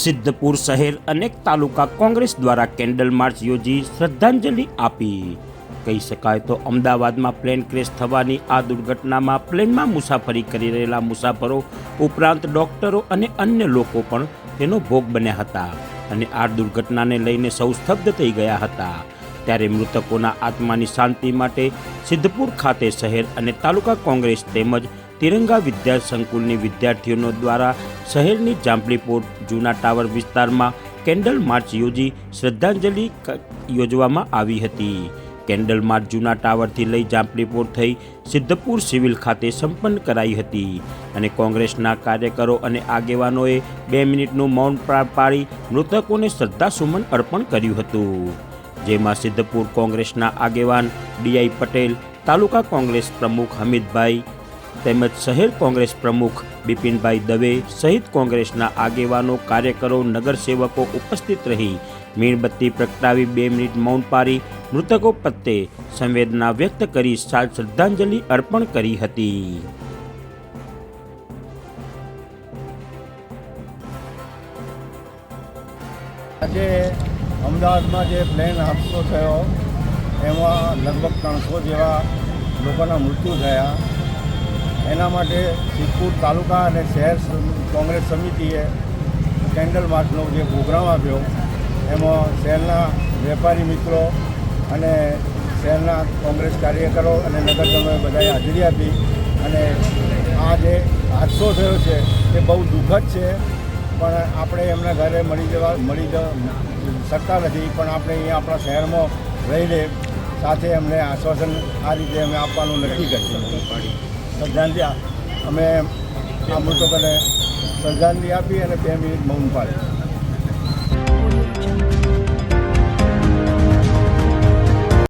સિદ્ધપુર શહેર અનેક તાલુકા કોંગ્રેસ દ્વારા કેન્ડલ માર્ચ યોજી શ્રદ્ધાંજલિ આપી. કહી શકાય તો અમદાવાદમાં પ્લેન ક્રેશ થવાની આ દુર્ઘટનામાં પ્લેનમાં મુસાફરી કરી રહેલા મુસાફરો ઉપરાંત ડોક્ટરો અને અન્ય લોકો પણ તેનો ભોગ બન્યા હતા અને આ દુર્ઘટનાને લઈને સૌ સ્તબ્ધ થઈ ગયા હતા. ત્યારે મૃતકોના આત્માની શાંતિ માટે સિદ્ધપુર ખાતે શહેર અને તાલુકા કોંગ્રેસ તેમજ તિરંગા વિદ્યા સંકુલની વિદ્યાર્થીઓનો દ્વારા શહેરની જાંપલીપોર જૂના ટાવર વિસ્તારમાં કેન્ડલ માર્ચ યોજી શ્રદ્ધાંજલિ યોજવામાં આવી હતી. કેન્ડલ માર્ચ જૂના ટાવરથી લઈ જાંપલીપોર થઈ સિદ્ધપુર સિવિલ ખાતે સંપન્ન કરાઈ હતી અને કોંગ્રેસના કાર્યકરો અને આગેવાનોએ બે મિનિટનું મૌન પાળી મૃતકોને શ્રદ્ધાસુમન અર્પણ કર્યું હતું. જેમાં સિદ્ધપુર કોંગ્રેસના આગેવાન ડીઆઈ પટેલ, તાલુકા કોંગ્રેસ પ્રમુખ હમીદભાઈ તેમજ શહેર કોંગ્રેસ પ્રમુખ બિપિનભાઈ દવે સહિત કોંગ્રેસના આગેવાનો, કાર્યકરો, નગરસેવકો ઉપસ્થિત રહી મીણબત્તી પ્રગટાવી બે મિનિટ મૌન પારી મૃતકો પ્રત્યે સંવેદના વ્યક્ત કરી શ્રદ્ધાંજલિ અર્પણ કરી હતી. આજે અમદાવાદમાં જે પ્લેન હાદસો થયો, એમાં લગભગ ત્રણસો જેવા લોકોના મૃત્યુ થયા. એના માટે સિદ્ધપુર તાલુકા અને શહેર કોંગ્રેસ સમિતિએ કેન્ડલ માર્ચનો જે પ્રોગ્રામ આપ્યો, એમાં શહેરના વેપારી મિત્રો અને શહેરના કોંગ્રેસ કાર્યકરો અને નગરજનોએ બધાએ હાજરી આપી અને આ જે હાદસો થયો છે, એ બહુ દુઃખદ છે, પણ આપણે એમના ઘરે મળી જવા, મળી શકતા નથી. પણ આપણે અહીંયા આપણા શહેરમાં રહીને સાથે એમને આશ્વાસન આ રીતે અમે આપવાનું નક્કી કરીશું શ્રદ્ધાંજલિ અમે આ મૃતકોને શ્રદ્ધાંજલિ આપી અને બે મિનિટ મૌન પાડી